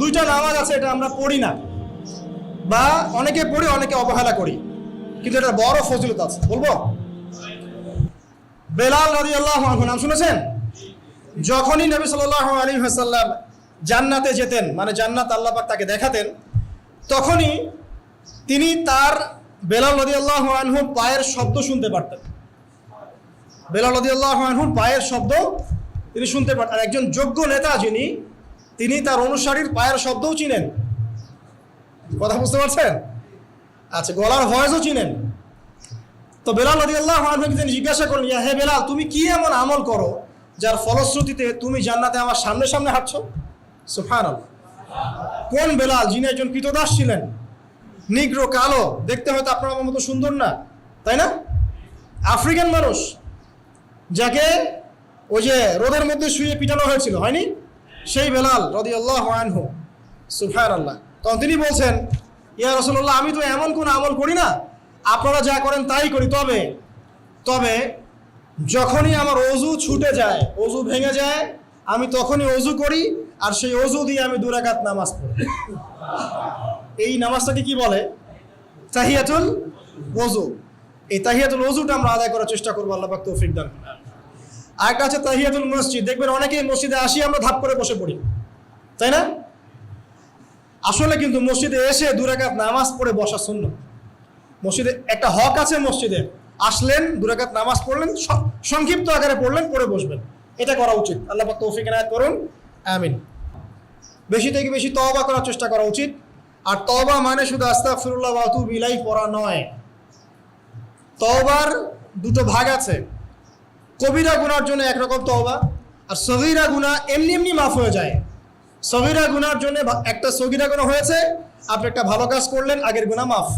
দুইটা নামাজ আছে, এটা আমরা পড়ি না। বা অনেকে পড়ি, অনেকে অবহেলা করি। কিন্তু এটা বড় ফজিলত আছে। বলব? বেলাল রাজি আল্লাহ নাম শুনেছেন? যখনই নবী সাল্লাহ আলী হাসাল্লাম জান্নাতে যেতেন মানে জান্নাত আল্লাহ পাক তাকে দেখাতেন, তখনই তিনি তার বেলাল নদী আল্লাহ আনহুর পায়ের শব্দ শুনতে পারতেন। বেলাল নদী আল্লাহ আনহুর পায়ের শব্দ তিনি শুনতে পারতেন। একজন যোগ্য নেতা যিনি তিনি তার অনুসারীর পায়ের শব্দও চিনেন। কথা বুঝতে পারছেন? আচ্ছা গলার ভয়েসও চিনেন। তো বেলাল রদি আল্লাহ তিনি জিজ্ঞাসা করলেন হে বেলাল, তুমি কি এমন আমল করো যার ফলশ্রুতিতে তুমি জান্নাতে আমার সামনে সামনে হাঁটছো? সুফান কোন বেলাল, যিনি একজন কৃতদাস ছিলেন? নিগ্র, কালো, দেখতে হয়তো আপনার আমার মতো সুন্দর না, তাই না? আফ্রিকান মানুষ, যাকে ওই যে রোদের মধ্যে শুয়ে পিটানো হয়েছিল, হয়নি? সেই বেলাল রদি আল্লাহ আনহু সুফান আল্লাহ তখন তিনি বলছেন, ইয়া রসল্লাহ আমি তো এমন কোন আমল করি না। আপনারা যা করেন তাই করি। তবে তবে যখনই আমার অজু ছুটে যায়, অজু ভেঙে যায়, আমি তখনই অজু করি আর সেই অজু দিয়ে আমি দুরাকাত নামাজ পড়ি। এই নামাজটাকে কি বলে? তাহিয়াতুল অজু। এই তাহিয়াতুল অজুটা আমরা আদায় করার চেষ্টা করব, আল্লাহ তৌফিক দান। আরেকটা আছে তাহিয়াতুল মসজিদ। দেখবেন অনেকেই মসজিদে আসি, আমরা ধাপ করে বসে পড়ি। তাই না? আসলে কিন্তু মসজিদে এসে দুরাকাত নামাজ পড়ে বসা শূন্য মসজিদে একটা হক আছে মসজিদে। আসলেন দুরাকাত নামাজ পড়লেন সংক্ষিপ্ত আকারে পড়লেন, পড়ে বসবেন। এটা করা উচিত। আল্লাহ তৌফিক এনায়েত করুন। আমিন। বেশি থেকে বেশি তওবা করার চেষ্টা করা উচিত। আর তওবা মানে শুধু আস্তাগফিরুল্লাহ ওয়া আতুবু ইলাইহি পড়া নয়। তওবার দুটো ভাগ আছে। কবিরা গুনার জন্য একরকম তওবা, আর সগীরা গুনাহ এমনি এমনি মাফ হয়ে যায়। সগীরা গুনার জন্য একটা সগীরা গুণা হয়েছে, আপনি একটা ভালো কাজ করলেন, আগের গুণা মাফ।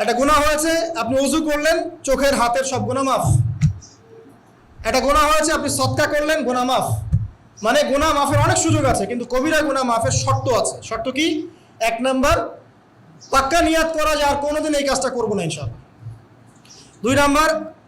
একটা গুণা হয়েছে, আপনি উজু করলেন, চোখের হাতের সব গুনাহ মাফ। একটা গুনাহ হয়েছে, আপনি সৎকা করলেন, গুনাহ মাফ। মানে গুনাহ মাফের অনেক সুযোগ আছে, কিন্তু কবিরা গুনাহ মাফের শর্ত আছে। শর্ত কি? এক নাম্বার, পাক্কা নিয়াত করা যে আর কোনোদিন এই কাজটা করব না ইনশাল্লাহ দুই নাম্বার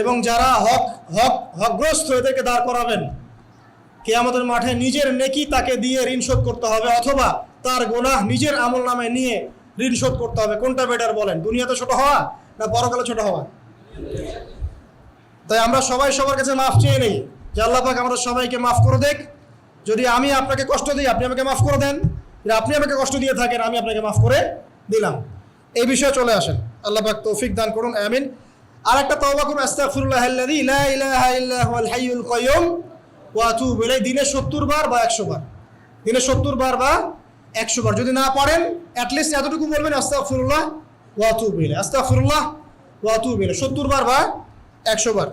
এবং যারা হক হক, হকগ্রস্ত এদেরকে দাঁড় করাবেন। কে আমাদের মাঠে নিজের নেকি তাকে দিয়ে ঋণ শোধ করতে হবে, অথবা তার গোনাহ নিজের আমল নামে নিয়ে ঋণ শোধ করতে হবে। কোনটা বেটার বলেন, দুনিয়াতে ছোট হওয়া না পরকালে ছোট হওয়া? তাই আমরা সবাই সবার কাছে মাফ চেয়ে নেই। যে আল্লাহ পাক আমাদের সবাইকে মাফ করে দেখ। যদি আমি আপনাকে কষ্ট দিই, আপনি আমাকে মাফ করে দেন। আপনি আমাকে কষ্ট দিয়ে থাকেন, আমি আপনাকে মাফ করে দিলাম। এই বিষয়ে চলে আসেন। আল্লাহ পাক তৌফিক দান করুন, আমিন। আর একটা তওবা করুন, আস্তাগফিরুল্লাহ আল্লাযী লা ইলাহা ইল্লা হুয়াল হাইয়ুল কাইয়ুম ওয়া আতুবু ইলাইহি, দিনে 70 বার বা 100 বার। দিনে 70 বার বা 100 বার। যদি না পারেন অ্যাট লিস্ট এতটুকু বলবেন, আস্তাগফিরুল্লাহ ওয়া আতুবু ইলাইহি, আস্তাগফিরুল্লাহ ওয়া আতুবু ইলাইহি। 70 বার বা 100 বার।